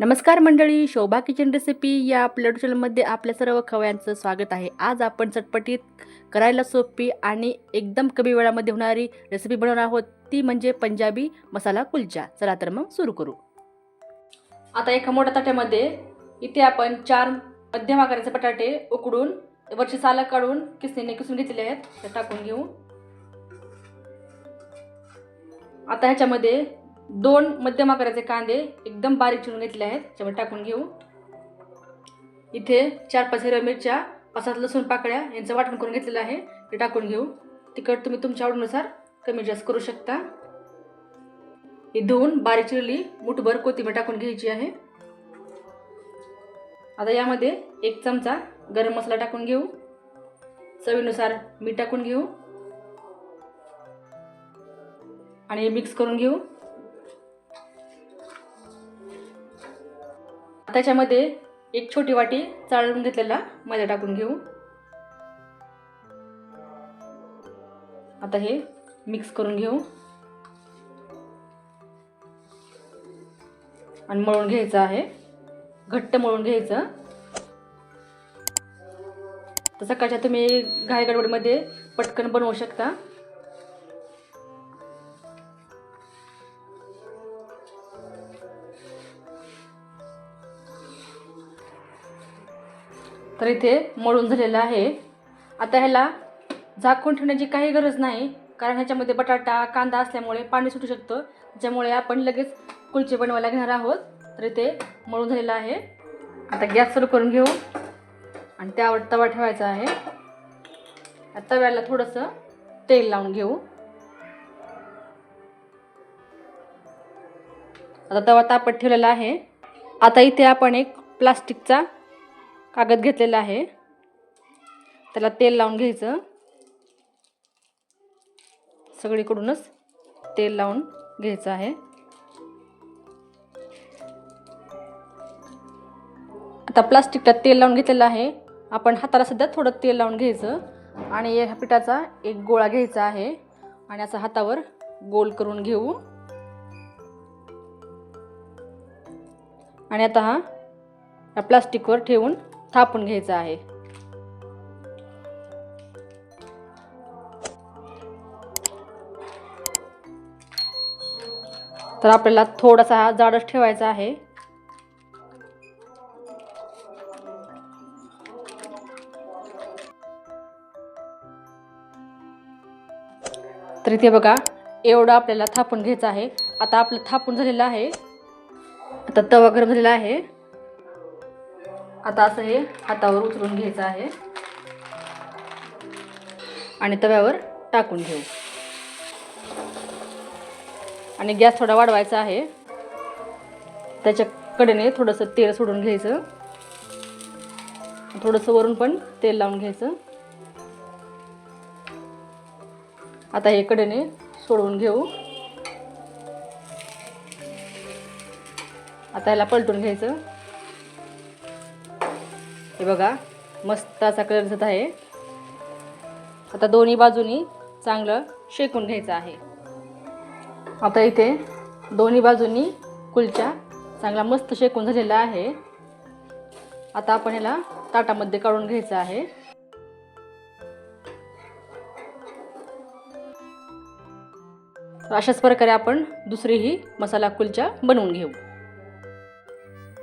नमस्कार मंडळी शोभा kitchen recipe या आपल्या चॅनलमध्ये आपल्या सर्व खवयांचं स्वागत आहे. आज आपण चटपटीत करायला सोपी आणि एकदम कमी वेळामध्ये होणारी रेसिपी बनवणार आहोत. ती म्हणजे पंजाबी मसाला कुलचा. चला तर मग सुरू करू. आता एका मोठ्या ताट्यामध्ये इथे आपण चार मध्यम आकाराचे बटाटे उकडून वरची सालं काढून किसणीने किसून घेतलेले आहेत. ते टाकून घेऊ. आता ह्याच्यामध्ये दोन मध्यम आकाराचे कांदे एकदम बारीक चिरून घेतले आहेत. त्याच्यामध्ये टाकून घेऊ. इथे चार पाच हिरव्या मिरच्या पाच लसूण पाकळ्या यांचं वाटण करून घेतलेलं आहे. ते टाकून घेऊ. तिखट तुम्ही तुमच्या आवडीनुसार कमी जास्त करू शकता. ही धुवून बारीक चिरली मुठभर कोथिंबीर टाकून घ्यायची आहे. आता यामध्ये एक चमचा गरम मसाला टाकून घेऊ. चवीनुसार मीठ टाकून घेऊ. आणि मिक्स करून घेऊ. त्याच्यामध्ये एक छोटी वाटी चाळून घेतलेला मैदा टाकून घेऊ. आता हे मिक्स करून घेऊ. आणि मळून घ्यायचं आहे. घट्ट मळून घ्यायचं. तर सकाळच्या तुम्ही घाई गडबडमध्ये पटकन बनवू शकता. तर इथे मळून झालेलं आहे. आता ह्याला झाकून ठेवण्याची काही गरज नाही कारण ह्याच्यामध्ये बटाटा कांदा असल्यामुळे पाणी सुटू शकतं. त्याच्यामुळे आपण लगेच कुलचे बनवायला घेणार आहोत. तर इथे मळून झालेलं आहे. आता गॅस सुरू करून घेऊ. आणि त्यावर तवा ठेवायचा आहे. तव्याला थोडंसं तेल लावून घेऊ. आता तवा तापत ठेवलेला आहे. आता इथे आपण एक प्लास्टिकचा कागद घेतलेला आहे. त्याला तेल लावून घ्यायचं. सगळीकडूनच तेल लावून घ्यायचं आहे. आता प्लास्टिकला तेल लावून घेतलेलं आहे. आपण हाताला सध्या थोडं तेल लावून घ्यायचं. आणि या पिठाचा एक गोळा घ्यायचा आहे. आणि असं हातावर गोल करून घेऊ. आणि आता हा या प्लास्टिकवर ठेवून थापून घ्यायचं आहे. तर आपल्याला थोडासा हा जाडच ठेवायचा आहे. तर इथे बघा एवढं आपल्याला थापून घ्यायचं आहे. आता आपलं थापून झालेलं आहे. आता तवा गरम झालेला आहे. आता असं हे हातावर उचलून घ्यायचं आहे. आणि तव्यावर टाकून घेऊ. आणि गॅस थोडा वाढवायचा आहे. त्याच्या कडेने थोडंसं तेल सोडून घ्यायचं. थोडंसं वरून पण तेल लावून घ्यायचं. आता हे कडेने सोडवून घेऊ. आता ह्याला पलटून घ्यायचं. हे बघा मस्त असा कलर दिसत आहे. आता दोन्ही बाजूनी चांगलं शेकून घ्यायचं आहे. आता इथे दोन्ही बाजूंनी कुलच्या चांगला मस्त शेकून झालेला आहे. आता आपण ह्याला ताटामध्ये काढून घ्यायचं आहे. अशाच प्रकारे आपण दुसरीही मसाला कुलचा बनवून घेऊ.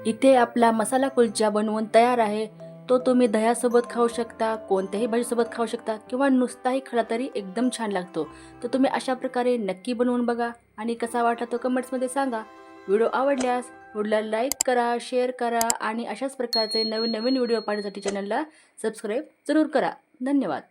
इथे आपला मसाला कुलचा बनवून तयार आहे. तो तुम्ही दह्यासोबत खाऊ शकता कोणत्याही भाजीसोबत खाऊ शकता किंवा नुसताही खाला तरी एकदम छान लागतो. तर तुम्ही अशा प्रकारे नक्की बनवून बघा आणि कसा वाटला तो कमेंट्समध्ये सांगा. व्हिडिओ आवडल्यास व्हिडिओला लाईक करा शेअर करा आणि अशाच प्रकारचे नवीन नवीन व्हिडिओ पाहण्यासाठी चॅनलला सबस्क्राईब जरूर करा. धन्यवाद.